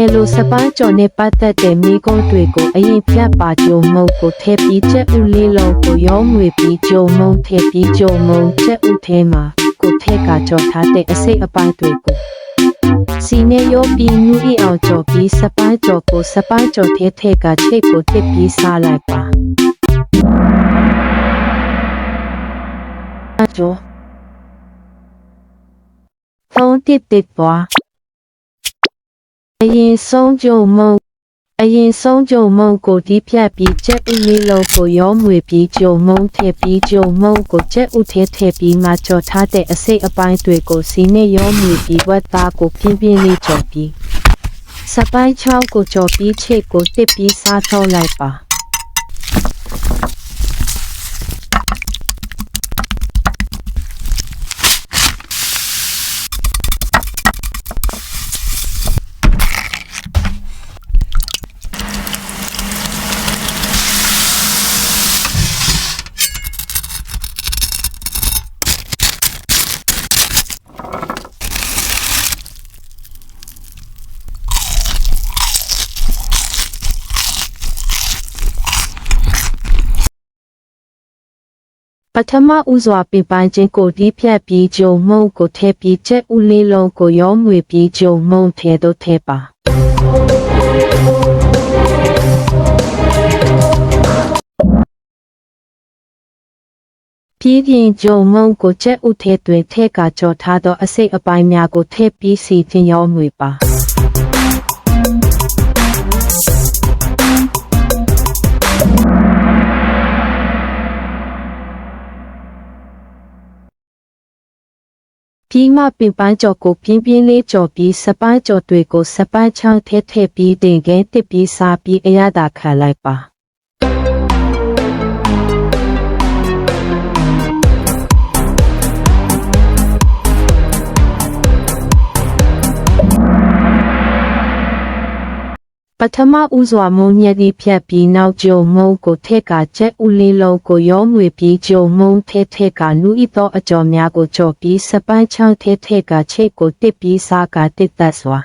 ယ်လိုစပန်းကျော်နဲ့ပတ်သက်တဲ့မိကုံးတွေကိုအရင်ဖြတ်ပါကြုံမုံကိုထည့်ပြီးချက်ဥလေးလုံးကိုရောငွေပြီးကြုံမုံထည့်ပြီးကြုံမုံချက်ဥထဲမှာကိုထည့်ကကြော်ထားတဲ့အစိတ်အပိုင်းတွေကိုစီနေရောပြီးနူအီအောင်ကြော်ပြီးစပန်းကျော်ကိုစပန်းကျော်ထဲထည့်ကချိတ်ကိုတစ်ပြီးစားလိုက်ပါအကျော်သုံးတစ်တစ်ပွား အရင်ဆုံးကြုံမုံအရင်ဆုံးကြုံမုံကိုဒီဖြတ်ပြီးချက်ဥလေးလုံးကိုရောမွေပြီးကြုံမုံထည့်ပြီးကြုံမုံကိုချက်ဥထဲထည့်ပြီးမှကြော်ထားတဲ့အစိတ်အပိုင်းတွေကိုစီနဲ့ရောမွေပြီးဝက်သားကိုပြင်းပြင်းလေးကြော်ပြီးစပိုင်းချောင်းကိုကြော်ပြီးချိတ်ကိုတစ်ပြီးစားထုတ်လိုက်ပါ ပထမဦးစွာပင်ပိုင်းချင်းကိုဒီဖြတ်ပြီးဂျုံမုံကိုထည့်ပြီးချက်ဥလေးလုံးကိုရောမွေပြီးဂျုံမုံထဲသို့ထည့်ပါပြီးရင်ဂျုံမုံကိုချက်ဥထဲတွင်ထည့်ကကြော်ထားသောအစိတ်အပိုင်းများကိုထည့်ပြီးစီချင်းရောမွေပါ ပြီးမှပင်ပန်းကြော်ကိုပြင်းပြင်းလေးကြော်ပြီးစပန်းကြော်တွေကိုစပန်းချောင်းထဲထည့်ပြီးတင်ကဲတစ်ပြီးစားပြီးအရသာခံလိုက်ပါ ပထမဦးစွာမုံညက်ဒီဖြတ်ပြီးနောက်ကြုံမုံကိုထက်ကချက်ဥလေးလုံးကိုရောငွေပြီးကြုံမုံထဲထက်ကနူဤသောအကြော်များကိုကြော်ပြီးစပန်းချောင်းထဲထက်ကချိတ်ကိုတစ်ပြီးစားကတစ်သက်စွာ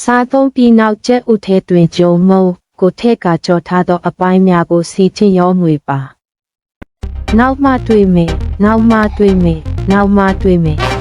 စားသုံးပြီးနောက်ချက်ဥထဲတွင်ကြုံမုံကိုထက်ကကြော်ထားသောအပိုင်းများကိုစီချင်းရောငွေပါနောက်မှတွေ့မယ်နောက်မှတွေ့မယ်နောက်မှတွေ့မယ်